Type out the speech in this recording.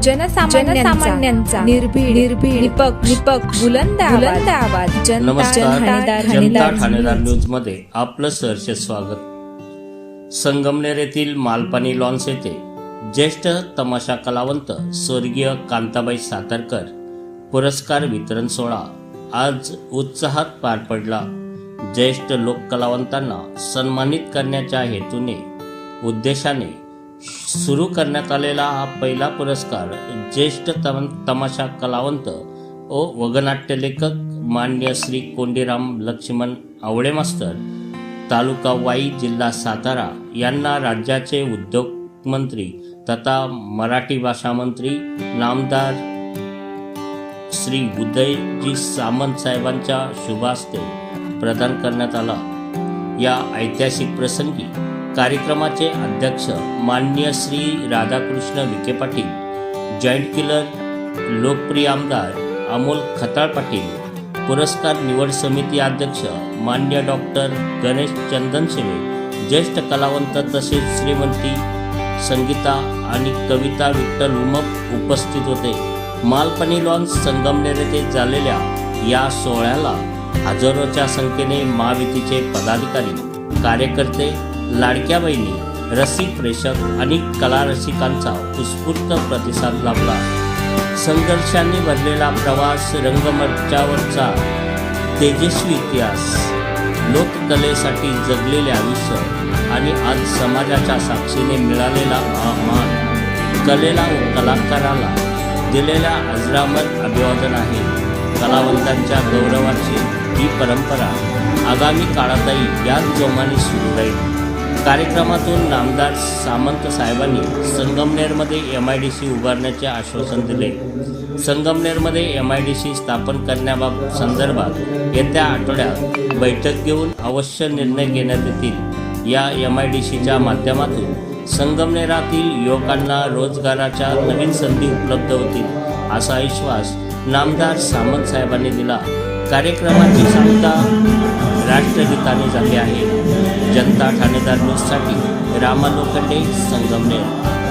जनसामान्यांचा निर्भीड निर्भीड निपक्ष निपक्ष बुलंद बुलंद आवाज. जनता नमस्कार. ठाणेदार जनता ठाणेदार ठाणेदार न्यूजमध्ये आपलं सहर्ष स्वागत. संगमनेर येथील मालपाणी लॉन्स येथे ज्येष्ठ तमाशा कलावंत स्वर्गीय कांताबाई सातारकर पुरस्कार वितरण सोहळा आज उत्साहात पार पडला. ज्येष्ठ लोककलावंतांना सन्मानित करण्याच्या हेतूने उद्देशाने सुरू करण्यात आलेला हा पहिला पुरस्कार ज्येष्ठ तम तमाशा कलावंत व वगनाट्य लेखक मान्य श्री कोंडीराम लक्ष्मण आवळे मास्तर तालुका वाई जिल्हा सातारा यांना राज्याचे उद्योग मंत्री तथा मराठी भाषा मंत्री नामदार श्री उदयजी सामंत साहेबांच्या शुभ हस्ते प्रदान करण्यात आला. या ऐतिहासिक प्रसंगी कार्यक्रमाचे अध्यक्ष मान्य श्री राधाकृष्ण विखे पाटील जॉईंट किलर लोकप्रिय आमदार अमोल खताळ पाटील पुरस्कार निवड समिती अध्यक्ष मान्य डॉक्टर गणेश चंदनशिवे ज्येष्ठ कलावंत तसेच श्रीमंती संगीता आणि कविता विठ्ठल उमप उपस्थित होते. मालपणी लॉन्स संगमनेर येथे झालेल्या या सोहळ्याला हजारोच्या संख्येने महावितीचे पदाधिकारी कार्यकर्ते लाडक्या बहिणी रसिक प्रेक्षक आणि कला रसिकांचा उत्स्फूर्त प्रतिसाद लाभला. संघर्षांनी भरलेला प्रवास रंगमंचावरचा तेजस्वी इतिहास. लोककलेसाठी जगलेले आयुष्य आणि आज समाजाच्या साक्षीने मिळालेला हा मान कलेला व कलाकाराला दिलेल्या अजरामर अभिवादन आहे. कलावंतांच्या गौरवाची ही परंपरा आगामी काळातही याच जोमाने सुरू राहील. कार्यक्रमातून नामदार सामंत साहेबांनी संगमनेरमध्ये एम आय डी सी उभारण्याचे आश्वासन दिले. संगमनेरमध्ये एम आय डी सी स्थापन करण्याबाब संदर्भात येत्या आठवड्यात बैठक घेऊन अवश्य निर्णय घेण्यात येतील. या एम आय डी सीच्या माध्यमातून संगमनेरातील युवकांना रोजगाराच्या नवीन संधी उपलब्ध होतील असा विश्वास नामदार सामंत साहेबांनी दिला. कार्यक्रमाची सांगता राष्ट्रगीताने झाली आहे. जनता ठाणेदार न्यूजसाठी रामा लोखंडे संगमनेर.